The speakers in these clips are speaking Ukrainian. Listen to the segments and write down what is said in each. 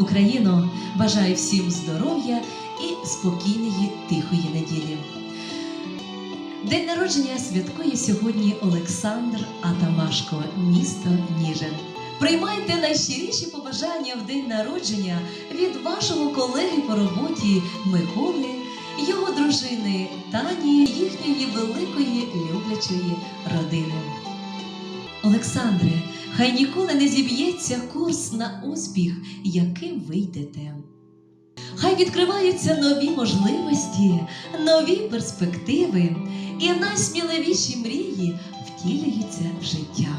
Україно! Бажаю всім здоров'я і спокійної тихої неділі. День народження святкує сьогодні Олександр Атамашко, місто Ніжин. Приймайте найщиріші побажання в день народження від вашого колеги по роботі Миколи, його дружини Тані, їхньої великої люблячої родини. Олександре, хай ніколи не зіб'ється курс на успіх, яким ви йдете. Хай відкриваються нові можливості, нові перспективи, і найсміливіші мрії втілюються в життя.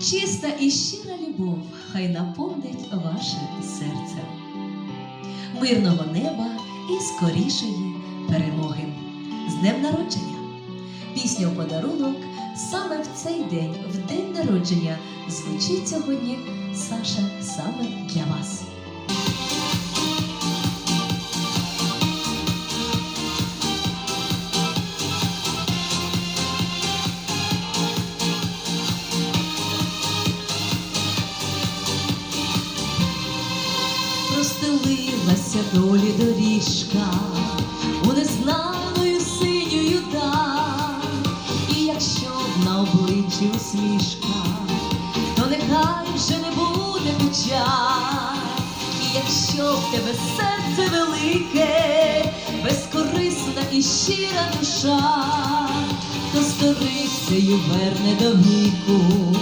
Чиста і щира любов хай наповнить ваше серце, мирного неба і скорішої перемоги. З днем народження! Пісня в подарунок саме в цей день, в день народження, звучить сьогодні Саша саме для вас. Простелилася долі доріжка печаль. І якщо в тебе серце велике, безкорисна і щира душа, то сторицею верне до віку,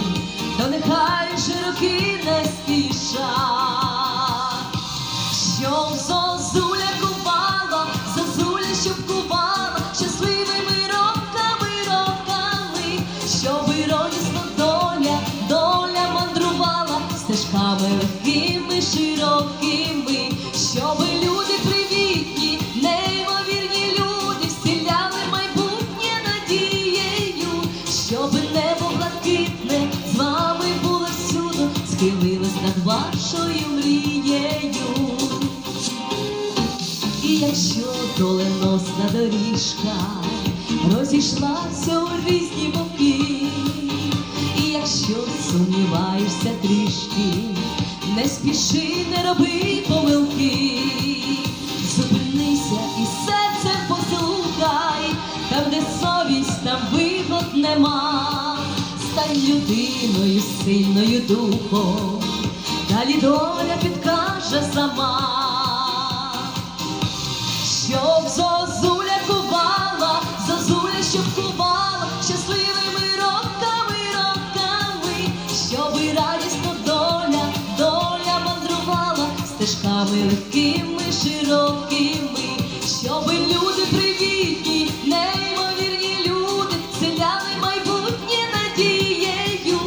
то нехай же роки не спішать. Щоб зозуля кувала, зозуля, щоб кувала щасливими роками, роками, щоб радісно доля, легкими, широкими, щоб люди привітні, неймовірні люди вселяли майбутнє надією, щоб небо блакитне з вами було всюди, схилилось над вашою мрією. І якщо доленосна доріжка розійшлася у різні боки, не спіши, не роби помилки, зупинися і серцем послухай, там, де совість, там вигод нема, стань людиною сильною духом, далі доля підкаже сама стежками легкими, широкими, щоб люди привітні, неймовірні люди, селяни майбутнє надією,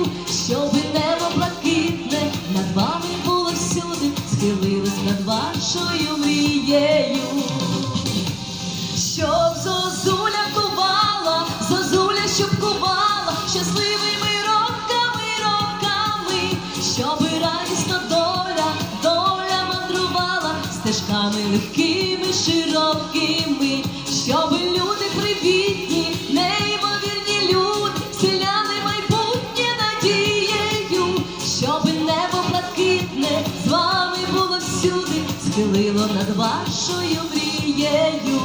щоб небо блакитне над вами було всюди, схилилось над вашою мрією. стежками легкими, широкими, щоб люди привітні, неймовірні люди, селяни майбутнє надією, щоб небо блакитне з вами було всюди, схилило над вашою мрією.